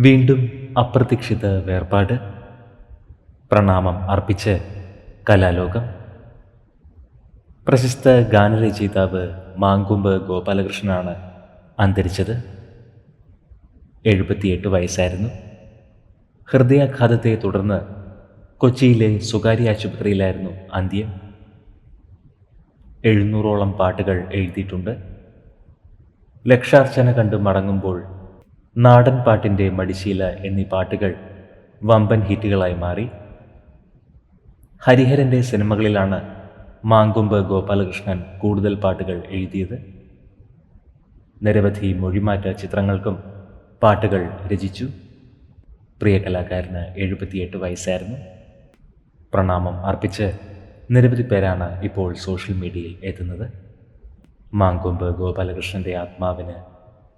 വീണ്ടും അപ്രതീക്ഷിത വേർപാട്. പ്രണാമം അർപ്പിച്ച് കലാലോകം. പ്രശസ്ത ഗാനരചയിതാവ് മാങ്കുമ്പ് ഗോപാലകൃഷ്ണനാണ് അന്തരിച്ചത്. എഴുപത്തിയെട്ട് വയസ്സായിരുന്നു. ഹൃദയാഘാതത്തെ തുടർന്ന് കൊച്ചിയിലെ സ്വകാര്യ ആശുപത്രിയിലായിരുന്നു അന്ത്യം. എഴുന്നൂറോളം പാട്ടുകൾ എഴുതിയിട്ടുണ്ട്. ലക്ഷാർച്ചന കണ്ട് മടങ്ങുമ്പോൾ നാടൻ പാട്ടിന്റെ മടിശീല എന്നീ പാട്ടുകൾ വമ്പൻ ഹിറ്റുകളായി മാറി. ഹരിഹരന്റെ സിനിമകളിലാണ് മാങ്കൊമ്പ് ഗോപാലകൃഷ്ണൻ കൂടുതൽ പാട്ടുകൾ എഴുതിയത്. നിരവധി മൊഴിമാറ്റ ചിത്രങ്ങൾക്കും പാട്ടുകൾ രചിച്ചു. പ്രിയ കലാകാരന് എഴുപത്തിയെട്ട് വയസ്സായിരുന്നു. പ്രണാമം അർപ്പിച്ച് നിരവധി പേരാണ് ഇപ്പോൾ സോഷ്യൽ മീഡിയയിൽ എത്തുന്നത്. മാങ്കൊമ്പ് ഗോപാലകൃഷ്ണന്റെ ആത്മാവിന്